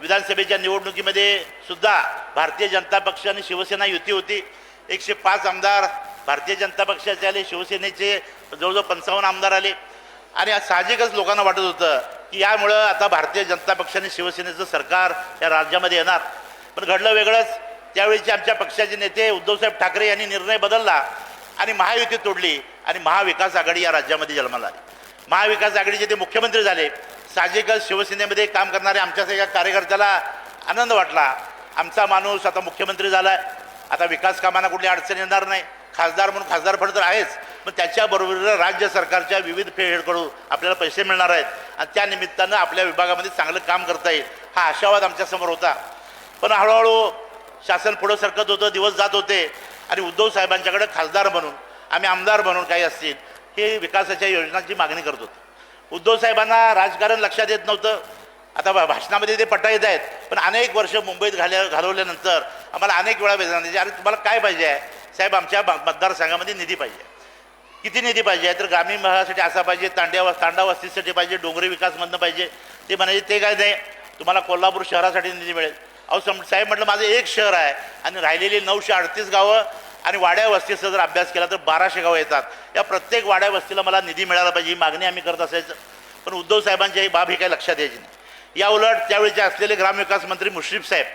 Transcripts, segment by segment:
विधानसभेच्या निवडणुकीमध्ये सुद्धा भारतीय जनता पक्ष आणि शिवसेना युती होती. एकशे पाच आमदार भारतीय जनता पक्षाचे आले शिवसेनेचे जवळजवळ पंचावन्न आमदार आले. आणि साहजिकच लोकांना वाटत होतं की यामुळं आता भारतीय जनता पक्ष आणि शिवसेनेचं सरकार या राज्यामध्ये येणार. पण घडलं वेगळंच. त्यावेळीचे आमच्या पक्षाचे नेते उद्धवसाहेब ठाकरे यांनी निर्णय बदलला आणि महायुती तोडली आणि महाविकास आघाडी या राज्यामध्ये जन्माला आली. महाविकास आघाडीचे ते मुख्यमंत्री झाले. साहजिकच शिवसेनेमध्ये काम करणाऱ्या आमच्यासारख्या कार्यकर्त्याला आनंद वाटला. आमचा माणूस आता मुख्यमंत्री झाला आहे आता विकास कामांना कुठली अडचण येणार नाही. खासदार म्हणून खासदार फंड तर आहेच. पण त्याच्याबरोबर राज्य सरकारच्या विविध फेडकडून आपल्याला पैसे मिळणार आहेत. आणि त्या निमित्तानं आपल्या विभागामध्ये चांगलं काम करता येईल हा आशावाद आमच्यासमोर होता. पण हळूहळू शासन पुढं सरकत होतं दिवस जात होते. आणि उद्धव साहेबांच्याकडे खासदार म्हणून आम्ही आमदार म्हणून काही असतील हे विकासाच्या योजनांची मागणी करत होतो. उद्धव साहेबांना राजकारण लक्षात येत नव्हतं. आता भा- भाषणामध्ये ते पट्टा येत आहेत. पण अनेक वर्ष मुंबईत घाल्या घालवल्यानंतर आम्हाला अनेक वेळा वेदना द्यायची अरे तुम्हाला काय पाहिजे आहे? साहेब आमच्या मतदारसंघामध्ये निधी पाहिजे. किती निधी पाहिजे तर ग्रामीण भागासाठी असा पाहिजे तांड्या तांडा वस्तीसाठी पाहिजे डोंगरी विकासमधनं पाहिजे. ते म्हणायचे ते काय नाही. तुम्हाला कोल्हापूर शहरासाठी निधी मिळेल. अहो सम साहेब म्हटलं माझं एक शहर आहे आणि राहिलेली नऊशे अडतीस गावं आणि वाड्या वस्तीचा जर अभ्यास केला तर बाराशे गावं येतात. या प्रत्येक वाड्या वस्तीला मला निधी मिळाला पाहिजे ही मागणी आम्ही करत असायचं. पण उद्धव साहेबांची ही बाब ही काही लक्षात यायची नाही. या उलट त्यावेळेचे असलेले ग्रामविकास मंत्री मुश्रीफ साहेब.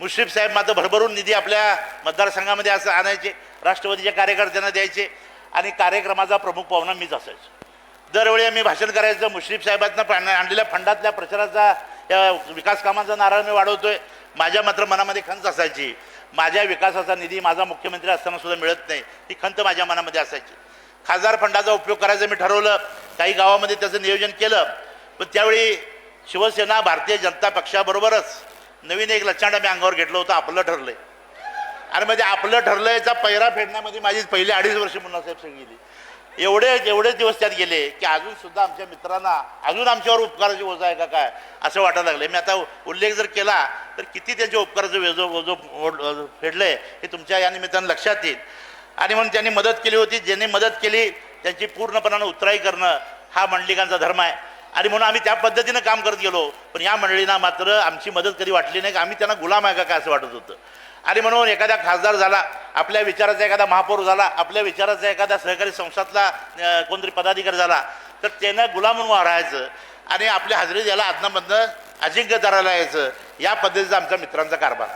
मुश्रीफ साहेब मात्र भरभरून निधी आपल्या मतदारसंघामध्ये असं आणायचे राष्ट्रवादीच्या कार्यकर्त्यांना द्यायचे आणि कार्यक्रमाचा प्रमुख पाहुणा मीच असायचो. दरवेळी आम्ही भाषण करायचं मुश्रीफ साहेबांना आणलेल्या फंडातल्या प्रचाराचा या विकास कामांचा नारळ मी वाढवतोय. माझ्या मात्र मनामध्ये खंत असायची. माझ्या विकासाचा निधी माझा मुख्यमंत्री असताना सुद्धा मिळत नाही. ही खंत माझ्या मनामध्ये असायची. खासदार फंडाचा उपयोग करायचं मी ठरवलं. काही गावामध्ये त्याचं नियोजन केलं. पण त्यावेळी शिवसेना भारतीय जनता पक्षाबरोबरच नवीन एक लक्षण आम्ही अंगावर घेतलं होतं आपलं ठरलंय. आणि म्हणजे आपलं ठरलं याचा पैरा फेडण्यामध्ये माझी पहिली अडीच वर्ष मुन्नासाहेब सिंग गेली. एवढे एवढे दिवस त्यात गेले की अजून सुद्धा आमच्या मित्रांना अजून आमच्यावर उपकाराची ओझा आहे का काय असं वाटायला लागले मी आता उल्लेख जर केला तर किती त्यांच्या उपकाराचं वेजो ओझो ओढ- फेडलंय हे तुमच्या या निमित्तानं लक्षात येईल. आणि म्हणून त्यांनी मदत केली होती. ज्यांनी मदत केली त्यांची पूर्णपणानं उतराई करणं हा मंडलिकांचा धर्म आहे. आणि म्हणून आम्ही त्या पद्धतीनं काम करत गेलो. पण या मंडळींना मात्र आमची मदत कधी वाटली नाही का आम्ही त्यांना गुलाम आहे का काय असं वाटत होतं. आणि म्हणून एखादा खासदार झाला आपल्या विचाराचा एखादा महापौर झाला आपल्या विचाराचा एखादा सहकारी संस्थातला कोणतरी पदाधिकारी झाला तर त्यानं गुलाम म्हणून राहायचं आणि आपल्या हजेरी द्यायला आदनामधनं अजिंक्य दराला यायचं. या पद्धतीचा आमच्या मित्रांचा कारभार.